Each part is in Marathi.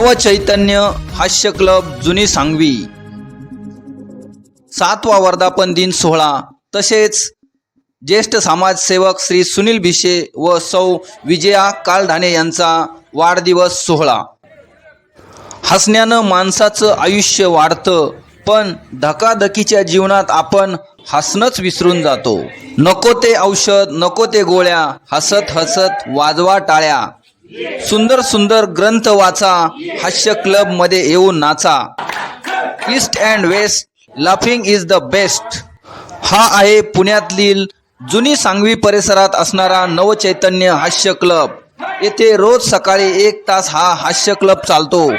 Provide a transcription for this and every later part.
नव चैतन्य हास्य क्लब जुनी सांगवी. सातवा वर्धापन दिन सोहळा. तसेच ज्येष्ठ समाजसेवक श्री सुनील भिशे व सौ विजया कालढाणे यांचा वाढदिवस सोहळा. हसण्यानं माणसाचं आयुष्य वाढतं पण धकाधकीच्या जीवनात आपण हसणंच विसरून जातो. नको ते औषध नको ते गोळ्या हसत हसत वाजवा टाळ्या. सुंदर सुंदर ग्रंथ वाचा हास्य क्लबमध्ये येऊन नाचा. East and west laughing is the best हा आहे पुण्यातील जुनी सांगवी परिसरात असणारा नवचैतन्य हास्य क्लब येथे रोज सकाळी एक तास हा हास्य क्लब चालतो.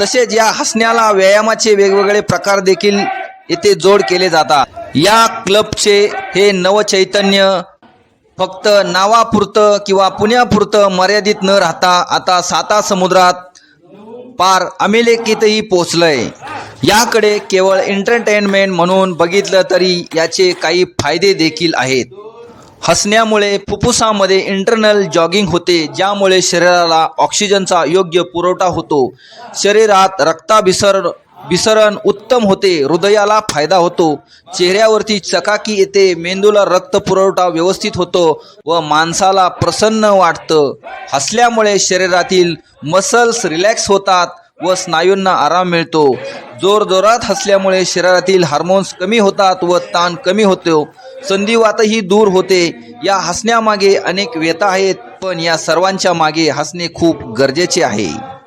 तसेच या हसण्याला व्यायामाचे वेगवेगळे प्रकार देखील येथे जोड केले जातात. या क्लबचे हे नवचैतन्य फक्त नावापुरतं किंवा पुण्यापुरतं मर्यादित न राहता आता साता समुद्रात पार अमेरिकेतही पोचलंय याकडे केवळ एंटरटेनमेंट म्हणून बघितलं तरी याचे काही फायदे देखील आहेत. हसण्यामुळे फुफ्फुसामध्ये इंटरनल जॉगिंग होते ज्यामुळे शरीराला ऑक्सिजनचा योग्य पुरवठा होतो. शरीरात रक्ताभिसर विसरण उत्तम होते हृदयाला फायदा होतो. चेहऱ्यावरती चकाकी येते मेंदूला रक्त पुरवठा व्यवस्थित होतो व माणसाला प्रसन्न वाटतं. हसल्यामुळे शरीरातील मसल्स रिलॅक्स होतात व स्नायूंना आराम मिळतो. जोरजोरात हसल्यामुळे शरीरातील हार्मोन्स कमी होतात व ताण कमी होतो. संधिवातही दूर होते. या हसण्यामागे अनेक व्यथा आहेत पण या सर्वांच्या मागे हसणे खूप गरजेचे आहे.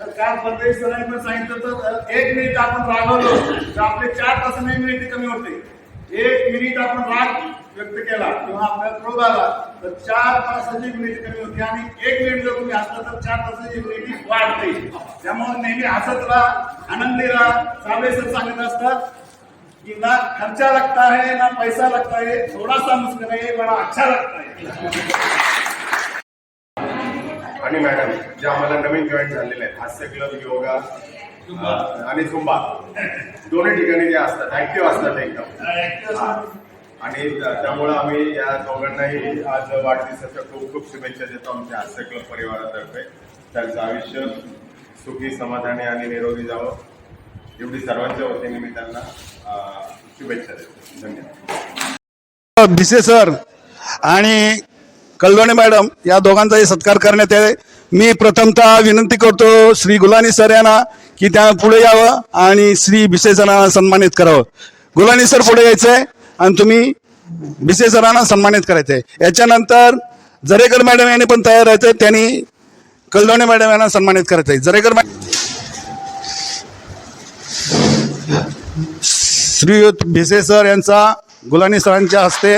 तर काल सरांनी सांगितलं तर एक मिनिट आपण रागवलो तर आपले चार तासाने मिनिट कमी होते. एक मिनिट आपण राग व्यक्त केला किंवा आपल्याला क्रोध आला. तर चार तासाची मिनिट कमी होते आणि एक मिनिट जर तुम्ही हसला तर चार तासाची मिनिट वाढते. त्यामुळे नेहमी हसत राहा आनंदी राहा साबळे सर सांगत असतात कि ना खर्चा लगता है ना पैसा लगता है थोड़ा सा मुस्कुराइए बड़ा अच्छा लगता है आणि मॅडम जे आम्हाला नवीन जॉईन झालेले आहेत हास्य क्लब योगा आणि झुंबा. दोन्ही ठिकाणी जे असतात ऍक्टिव्ह असतात एकदम. आणि त्यामुळं आम्ही या दोघांनाही आज वाढदिवसाच्या खूप खूप शुभेच्छा देतो आमच्या हास्य क्लब परिवारातर्फे. त्यांचं आयुष्य सुखी समाधानी आणि निरोगी जावं. एवढी सर्वांच्या वतीने मी त्यांना शुभेच्छा देतो. धन्यवाद. भिसे सर आणि कल्लोणे मॅडम या दोघांचाही सत्कार करण्यात यावे. मी प्रथमतः विनंती करतो श्री गुलानी सर यांना की त्या पुढे यावं आणि श्री भिसे सरांना सन्मानित करावं. गुलानी सर पुढे यायचंय. आणि तुम्ही भिसे सरांना सन्मानित करायचंय. याच्यानंतर जरेकर मॅडम यांनी पण तयार राहायचंय. त्यांनी कल्लोणे मॅडम यांना सन्मानित करायचंय. जरेकर मॅडम श्रीयुत भिसे सर यांचा गुलानी सरांच्या हस्ते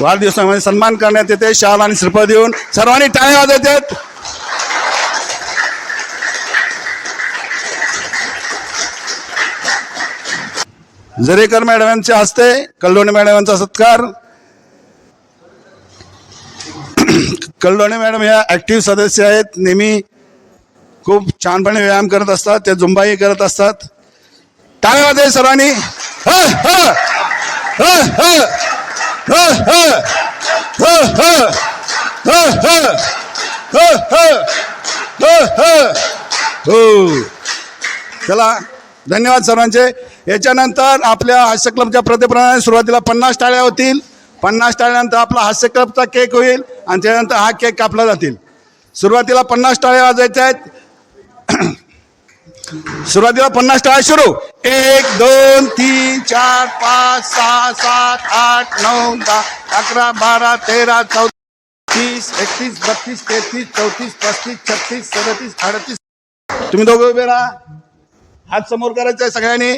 वाढदिवसामध्ये सन्मान करण्यात येते. शाल आणि श्रीफळ देऊन सर्वांनी टाळ्या वाजवत जरेकर मॅडमांच्या हस्ते कल्लोणे मॅडमांचा सत्कार कल्लोणी मॅडम ह्या ॲक्टिव्ह सदस्य आहेत नेहमी खूप छानपणे व्यायाम करत असतात ते झुंबाही करत असतात टाळ्यामध्ये दे सरांनी हो चला धन्यवाद सर्वांचे याच्यानंतर आपल्या हास्य क्लबच्या प्रतिप्रमाणे सुरुवातीला पन्नास टाळ्या होतील. पन्नास टाळ्यानंतर आपला हास्य क्लबचा केक होईल आणि त्यानंतर हा केक कापला जातील. सुरुवातीला पन्नास टाळ्या वाजायच्या आहेत. सुरुवातीला पन्नास टाळ्या सुरू. एक दोन तीन चार पाच सहा सात आठ नऊ दहा अकरा बारा तेरा चौतीस एकतीस बत्तीस तेहतीस चौतीस पस्तीस छत्तीस सदतीस अडतीस. तुम्ही दोघं उभे राहा. हात समोर करायचं आहे सगळ्यांनी.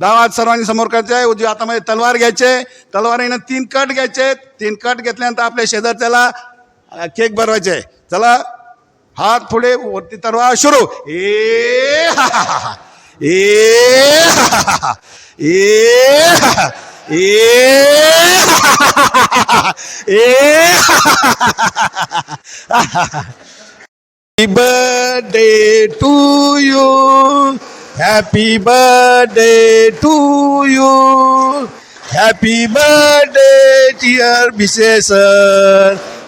डावा हात सर्वांनी समोर करायचे आहे उजव्या हातामध्ये तलवार घ्यायचे तलवारीनं तीन कट घ्यायचे तीन कट घेतल्यानंतर आपल्या शेजारच्याला केक भरवायचे आहे चला हात पुढे वरती तलवार सुरू ए हा, हा, हा, हा. ए हा, हा, हा. ए हा, हा. ए हा, हा, हा. ए हा, हा, हा. birthday to you. Happy birthday to you. Happy birthday, dear Mrs.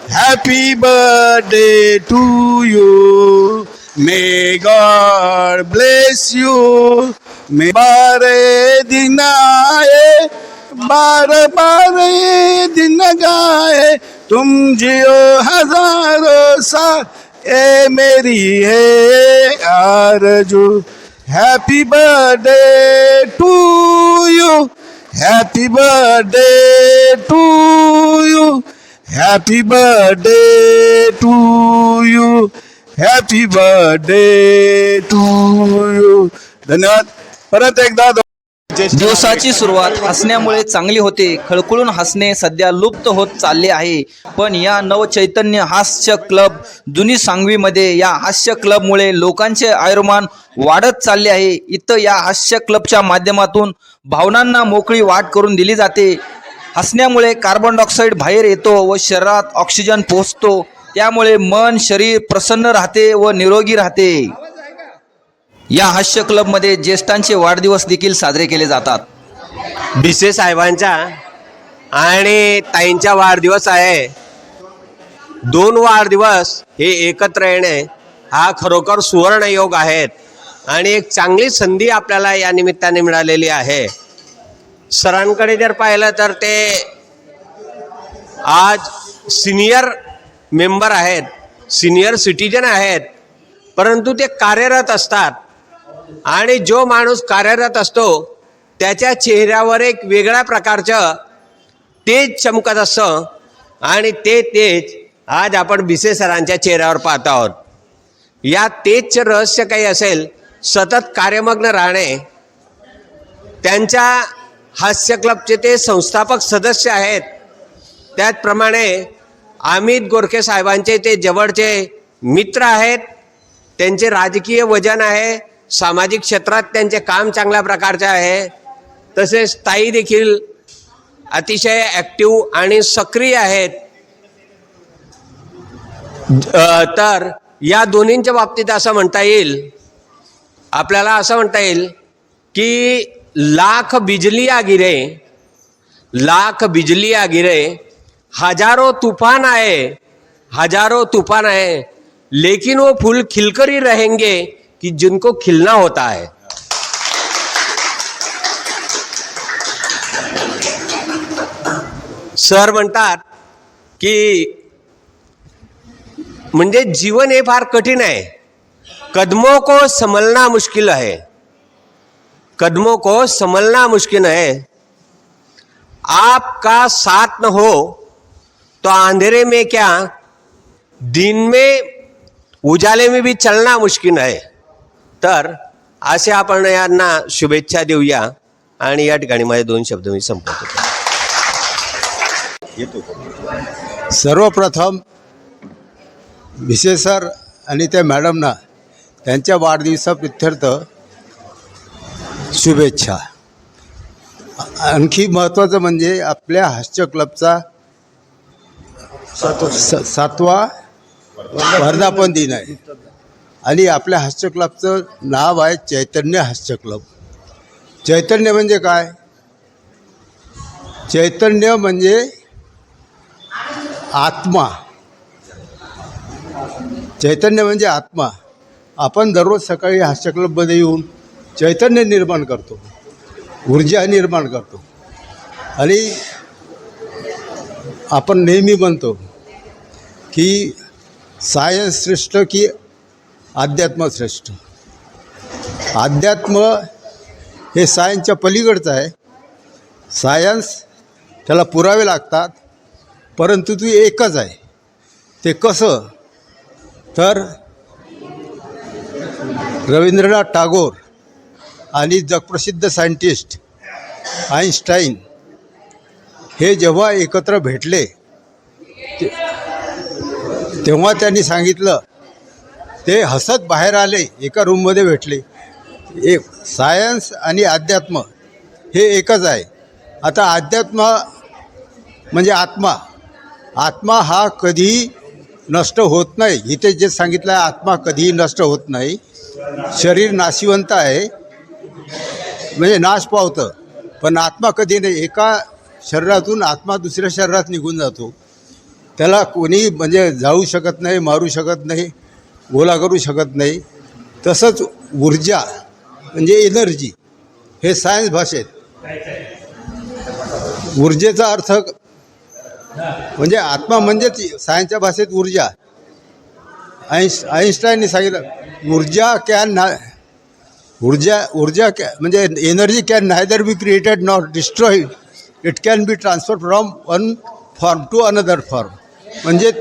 Happy birthday to you. May God bless you. May बारे दिन आए बार बार ये दिन गाए तुम जियो हजारों साल ए मेरी है आरजू happy birthday to you happy birthday to you happy birthday to you happy birthday to you धन्यवाद। परत एकदा दिवसाची सुरुवात हसण्यामुळे चांगली होते. खळखळून हसणे सध्या लुप्त होत चालले आहे. पण या नवचैतन्य हास्य क्लब जुनी सांगवीमध्ये या हास्य क्लबमुळे लोकांचे आयुर्मान वाढत चालले आहे. इथं या हास्य क्लबच्या माध्यमातून भावनांना मोकळी वाट करून दिली जाते. हसण्यामुळे कार्बन डायऑक्साईड बाहेर येतो व शरीरात ऑक्सिजन पोहोचतो. त्यामुळे मन शरीर प्रसन्न राहते व निरोगी राहते. या हास्य क्लबमध्ये ज्येष्ठांचे वाढदिवस देखील साजरे केले जातात. भिसे साहेबांच्या आणि ताईंचा वाढदिवस आहे. दोन वाढदिवस हे एकत्र येणे हा खरोखर सुवर्ण योग आहेत आणि एक चांगली संधी आपल्याला या निमित्ताने मिळालेली आहे. सरांकडे जर पाहिलं तर ते आज सिनियर मेंबर आहेत सिनियर सिटीजन आहेत परंतु ते कार्यरत असतात. आणि जो माणूस कार्यरत असतो त्याच्या चेहऱ्यावर एक वेगळ्या प्रकारचं तेज चमकत असतं. आणि ते तेज आज आपण बिसे सरांच्या चेहऱ्यावर पाहत आहोत. या तेजचं रहस्य काही असेल सतत कार्यमग्न राहणे त्यांच्या हास्य क्लबचे ते संस्थापक सदस्य आहेत. त्याचप्रमाणे अमित गोरखे साहेबांचे ते जवळचे मित्र आहेत. त्यांचे राजकीय वजन आहे. सामाजिक क्षेत्रात त्यांचे काम चांगल्या प्रकारचे आहे. तसेच ताई देखील अतिशय ॲक्टिव्ह आणि सक्रिय आहेत. तर या दोन्हींच्या बाबतीत असं म्हणता येईल आपल्याला असं म्हणता येईल की लाख बिजलिया गिरे लाख बिजलिया गिरे हजारो तुफान आहे हजारो तुफान आहे. लेकिन वो फूल खिलकर ही रहेंगे कि जिनको खिलना होता है। सर म्हणतात की म्हणजे जीवन हे फार कठीण आहे. कदमों को संभलना मुश्किल है कदमों को संभलना मुश्किल है आपका साथ न हो तो अंधेरे में क्या, दिन में उजाले में भी चलना मुश्किल आहे. तर असे आपण यांना शुभेच्छा देऊया. आणि या ठिकाणी माझे दोन शब्द मी संपवतो. सर्वप्रथम विशेष सर आणि त्या मॅडमना त्यांच्या वाढदिवसाप्रित्यर्थ शुभेच्छा. आणखी महत्त्वाचं म्हणजे आपल्या हास्य क्लबचा स- सातवा वर्धापन दिन आहे. आणि आपल्या हास्य क्लबचं नाव आहे चैतन्य हास्य क्लब. चैतन्य म्हणजे काय? चैतन्य म्हणजे आत्मा. चैतन्य म्हणजे आत्मा. आपण दररोज सकाळी हास्य क्लबमध्ये येऊन चैतन्य निर्माण करतो. ऊर्जा निर्माण करतो. आणि आपण नेहमी म्हणतो की सायन्स श्रेष्ठ की अध्यात्म श्रेष्ठ. अध्यात्म हे सायन्सच्या पलीकडचं आहे. सायन्स त्याला पुरावे लागतात परंतु तू एकच आहे. ते कसं? तर रवींद्रनाथ टागोर आणि जगप्रसिद्ध सायंटिस्ट आईन्स्टाईन हे जेव्हा एकत्र भेटले ते- तेव्हा त्यांनी सांगितलं ते हसत बाहेर आले एका रूममध्ये भेटले. एक सायन्स आणि अध्यात्म हे एकच आहे. आता अध्यात्म म्हणजे आत्मा. आत्मा हा कधीही नष्ट होत नाही. इथे जे सांगितलं आहे आत्मा कधीही नष्ट होत नाही. शरीर नाशिवंत आहे. म्हणजे नाश पावतं. पण आत्मा कधी नाही. एका शरीरातून आत्मा दुसऱ्या शरीरात निघून जातो. त्याला कोणी म्हणजे जाऊ शकत नाही मारू शकत नाही. गोला करू शकत नाही. तसंच ऊर्जा म्हणजे एनर्जी हे सायन्स भाषेत. ऊर्जेचा अर्थ म्हणजे आत्मा म्हणजेच सायन्सच्या भाषेत ऊर्जा. आईन्स आईन्स्टाईनने सांगितलं ऊर्जा कॅन ना ऊर्जा ऊर्जा कॅ म्हणजे energy can neither be created not destroyed it can be transfer from one form to another form म्हणजे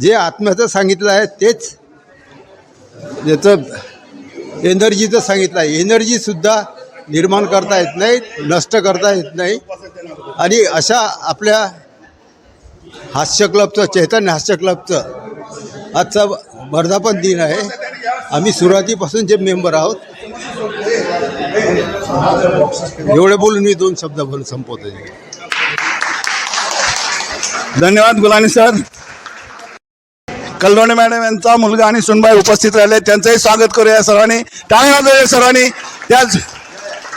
जे आत्म्याचं सांगितलं आहे तेच याचं एनर्जीचं सांगितलं आहे. एनर्जीसुद्धा निर्माण करता येत नाही नष्ट करता येत नाही. आणि अशा आपल्या हास्य क्लबचं चैतन्य हास्य क्लबचं आजचा वर्धापन दिन आहे. आम्ही सुरुवातीपासून जे मेंबर आहोत एवढे बोलून मी दोन शब्द बोलून संपवतो धन्यवाद गुलानी सर. कल्लोणे मॅडम यांचा मुलगा आणि सुनबाई उपस्थित राहिले. त्यांचंही स्वागत करूया सर्वांनी टाळ्या वाजवूया सर्वांनी त्याच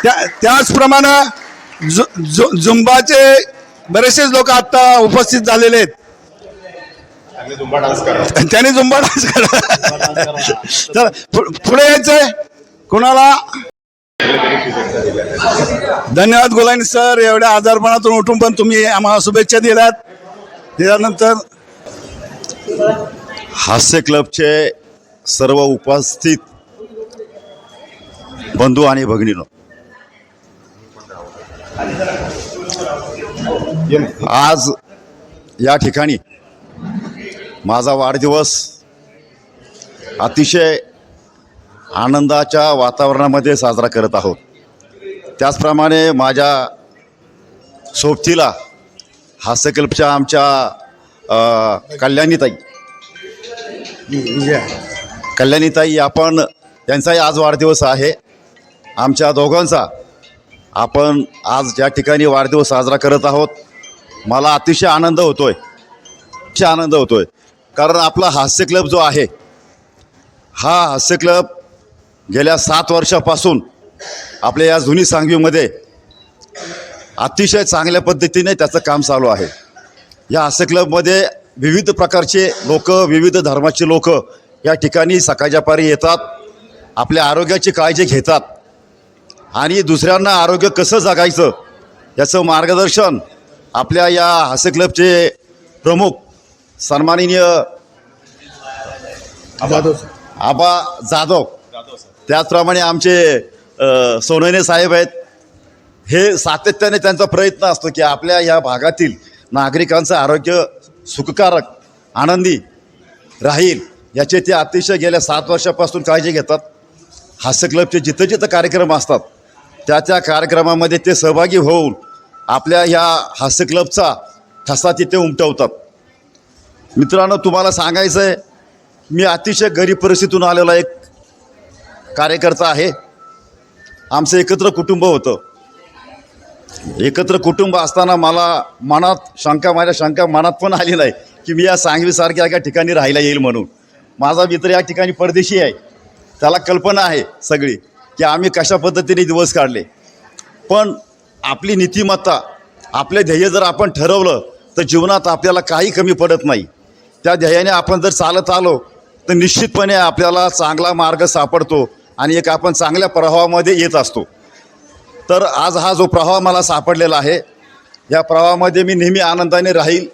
त्या त्याचप्रमाणे झु झु झुंबाचे बरेचसेच लोक आता उपस्थित झालेले आहेत. त्यांनी झुंबा डान्स करा. पुढे यायचंय. कोणाला? धन्यवाद गुलानी सर एवढ्या आजारपणातून उठून पण तुम्ही आम्हाला शुभेच्छा दिल्यात. त्यानंतर हास्य क्लबचे सर्व उपस्थित बंधू आणि भगिनीनो. आज या ठिकाणी माझा वाढदिवस अतिशय आनंदाच्या वातावरणामध्ये साजरा करत आहोत. त्याचप्रमाणे माझ्या सोबतीला हास्य क्लबच्या आमच्या कल्याणीताई कल्याणीताई आपण त्यांचाही आज वाढदिवस आहे. आमच्या दोघांचा आपण आज ज्या ठिकाणी वाढदिवस साजरा करत आहोत मला अतिशय आनंद होतोय. अतिशय आनंद होतोय. कारण आपला हास्य क्लब जो आहे हा हास्य क्लब गेल्या सात वर्षापासून आपल्या या जुनी सांगवीमध्ये अतिशय चांगल्या पद्धतीने त्याचं काम चालू आहे. या हास्य क्लबमध्ये विविध प्रकारचे लोक विविध धर्माचे लोक या ठिकाणी सकाळच्या पारी येतात आपल्या आरोग्याची काळजी घेतात. आणि दुसऱ्यांना आरोग्य कसं जगायचं याचं मार्गदर्शन आपल्या या हास्य क्लबचे प्रमुख सन्माननीय आबा जाधव त्याचप्रमाणे आमचे सोनवणे साहेब आहेत. हे सातत्याने त्यांचा प्रयत्न असतो की आपल्या या भागातील नागरिकांचं आरोग्य सुखकारक आनंदी राहील याचे ते अतिशय गेल्या सात वर्षापासून काळजी घेतात. हास्य क्लबचे जिथं जिथं कार्यक्रम असतात त्या त्या कार्यक्रमामध्ये ते सहभागी होऊन आपल्या ह्या हास्य क्लबचा ठसा तिथे उमटवतात. मित्रांनो तुम्हाला सांगायचं आहे मी अतिशय गरीब परिस्थितीतून आलेला एक कार्यकर्ता आहे. आमचं एकत्र कुटुंब होतं. एकत्र कुटुंब असताना मला मनात शंका माझ्या शंका मनात पण आली नाही की मी या सांगवीसारख्या एका ठिकाणी राहायला येईल म्हणून. माझा मित्र या ठिकाणी परदेशी आहे. त्याला कल्पना आहे सगळी की आम्ही कशा पद्धतीने दिवस काढले. पण आपली नीतिमत्ता आपले ध्येय जर आपण ठरवलं तर जीवनात आपल्याला काही कमी पडत नाही. त्या ध्येयाने आपण जर चालत आलो तर निश्चितपणे आपल्याला चांगला मार्ग सापडतो आणि एक आपण चांगल्या प्रभावामध्ये येत असतो. तर आज हा जो प्रवाह मला सापडलेला आहे या प्रवाहामध्ये मी नेहमी आनंदाने राहील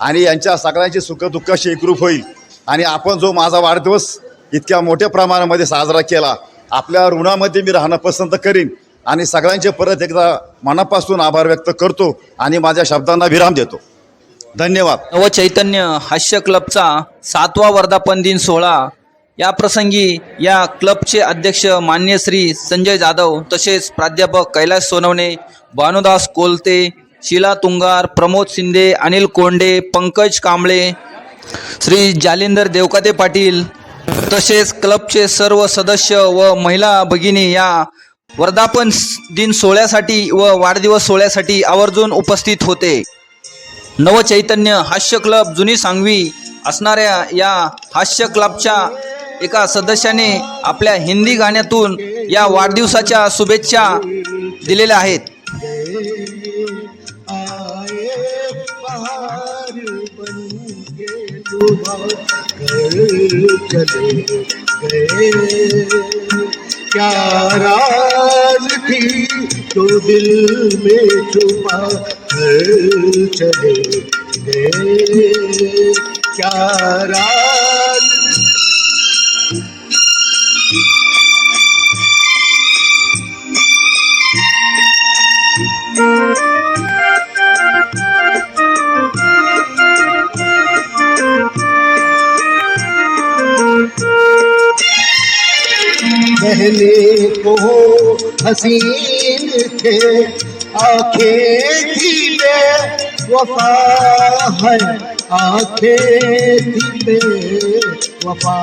आणि यांच्या सगळ्यांची सुखदुःखाशी एकरूप होईल. आणि आपण जो माझा वाढदिवस इतक्या मोठ्या प्रमाणामध्ये साजरा केला आपल्या ऋणामध्ये मी राहणं पसंत करीन आणि सगळ्यांचे परत एकदा मनापासून आभार व्यक्त करतो आणि माझ्या शब्दांना विराम देतो. धन्यवाद. नवचैतन्य हास्य क्लबचा सातवा वर्धापन दिन सोहळा या प्रसंगी या क्लबचे अध्यक्ष मान्य श्री संजय जाधव तसेच प्राध्यापक कैलास सोनवणे भानुदास कोलते शिला तुंगार प्रमोद शिंदे अनिल कोंडे पंकज कांबळे श्री जालिंदर देवकाते पाटील तसेच क्लबचे सर्व सदस्य व महिला भगिनी या वर्धापन दिन सोहळ्यासाठी व वाढदिवस सोहळ्यासाठी आवर्जून उपस्थित होते. नवचैतन्य हास्य क्लब जुनी सांगवी असणाऱ्या या हास्य क्लबच्या एका सदस्याने आपल्या हिंदी गाण्यातून या वाढदिवसाच्या शुभेच्छा दिलेल्या आहेत. चले तो दिल में छुपा चले गए क्या राज वो हसीन थे आंखें थी बे वफा है आंखें थी बे वफा।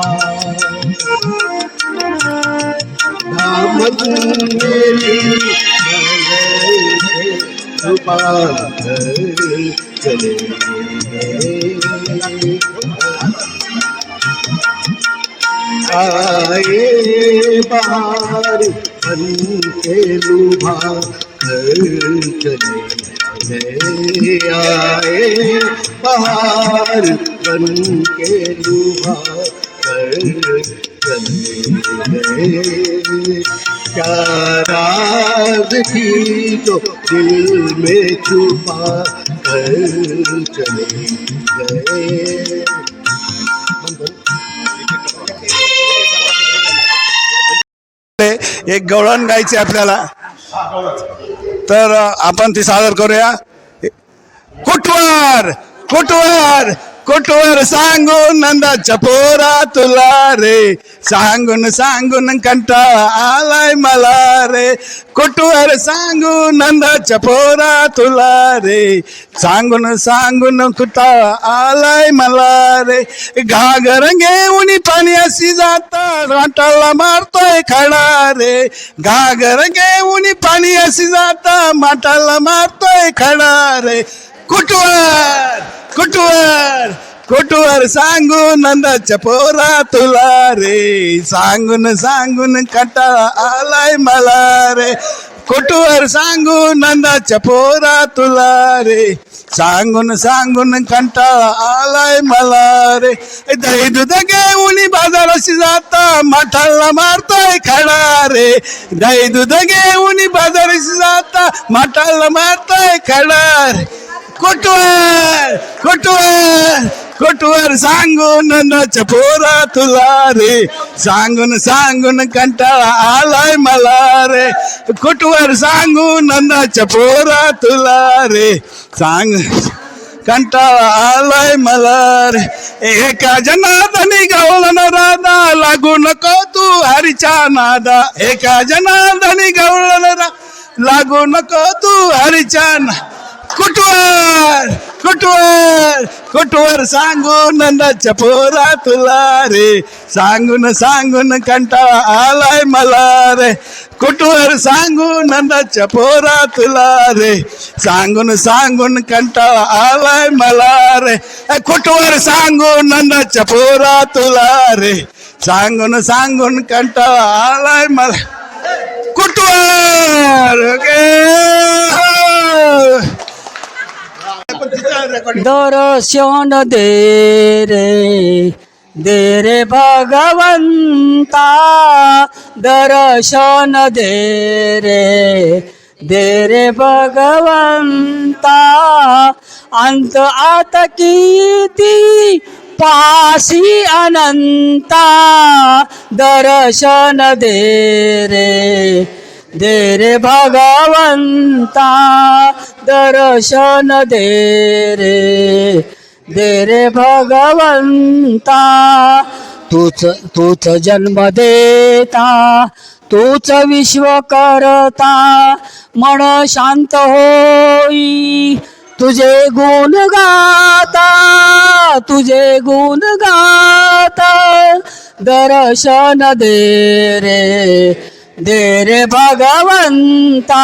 दामन मेरी चले गए। आए बाहर बन के लुभा कर चले गए आए बाहर बन के लुभा कर चले गए क्या राज थी तो दिल में छुपा कर चले गए एक गवळण गायची आपल्याला. तर आपण ती सादर करूया. कुटवार कुटवार कुटवर सांगून नंदाच्या पोरा तुला रे सांगून सांगून कंटाळा आलाय मला रे कुटवर सांगून नंदाच्या पोरा तुला रे सांगून सांगून कुटाळा आलाय मला रे घागर घेऊन पाणी अशी जाता वाटाला मारतोय खडा रे घागर घेऊन पाणी अशी जाता माटाला मारतोय खडा रे कुटवर कुटवर कुटवर सांगून नंदाच्या पोरा तुला रे. सांगून सांगून कंटाळा आलाय मला रे. कुटवर सांगून नंदाच्या पोरा तुला रे. सांगून सांगून कंटाळा आलाय मला रे. दही दूध घेऊन बाजाराशी जाता मठाला मारतोय खडा रे. दही दूध घेऊन बाजाराशी जाता मठाला मारतोय खडा रे. कुटवर कुटवर कुटवर सांगून नंदाच्या पोरा तुला रे. सांगून सांगून कंटाळा आलाय मला रे. कुटवर सांगून नंदाच्या पोरा तुला रे. सांग कंटाळा आलाय मला रे. एका जनादनी गवळण राधा लागू नको तू हरीच्या नादा. एका जनादनी गवळण रा लागू नको तू हरीच्या नादा कुटवर कुटवर कुटवर सांगून नंदाच्या पोरा तुला रे सांगून सांगून कंटाळा आलाय मला रे कुटवर सांगून नंदाच्या पोरा तुला रे सांगून सांगून कंटाळा आलाय मला रे ए, कुटवर सांगून नंदाच्या पोरा तुला रे सांगून सांगून कंटाळा आलाय मला कुटवर गे दर्शन दे रे दे रे भगवंता दर्शन दे रे दे रे भगवंता अंत आत किती पासी अनंता दर्शन दे रे दे रे भगवंता दर्शन दे रे. दे रे भगवंता तूच तूच जन्म देता तूच विश्व करता. मन शांत होई तुझे गुण गाता तुझे गुण गाता. दर्शन दे रे. दे रे भगवंता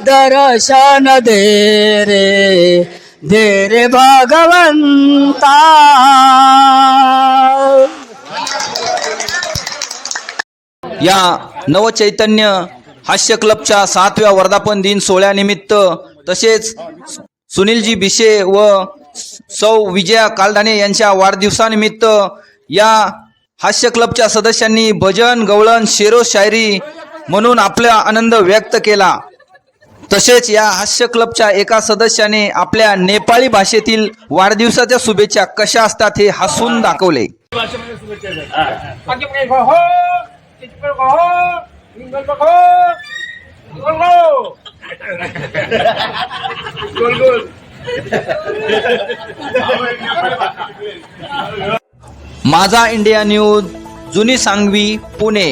दर्शन दे रे दे रे भगवंता. या नवचैतन्य हास्य क्लबच्या सातव्या वर्धापन दिन सोहळ्यानिमित्त तसेच सुनीलजी बिशे व सौ विजया कालदाने यांच्या वाढदिवसानिमित्त या हास्य क्लबच्या सदस्यांनी भजन गवळण शेरो शायरी म्हणून आपला आनंद व्यक्त केला तसेच या हास्य क्लबच्या एका सदस्याने आपल्या नेपाळी भाषेतील वाढदिवसाच्या शुभेच्छा कशा असतात हे हसून दाखवले माझा इंडिया न्यूज जुनी सांगवी पुणे.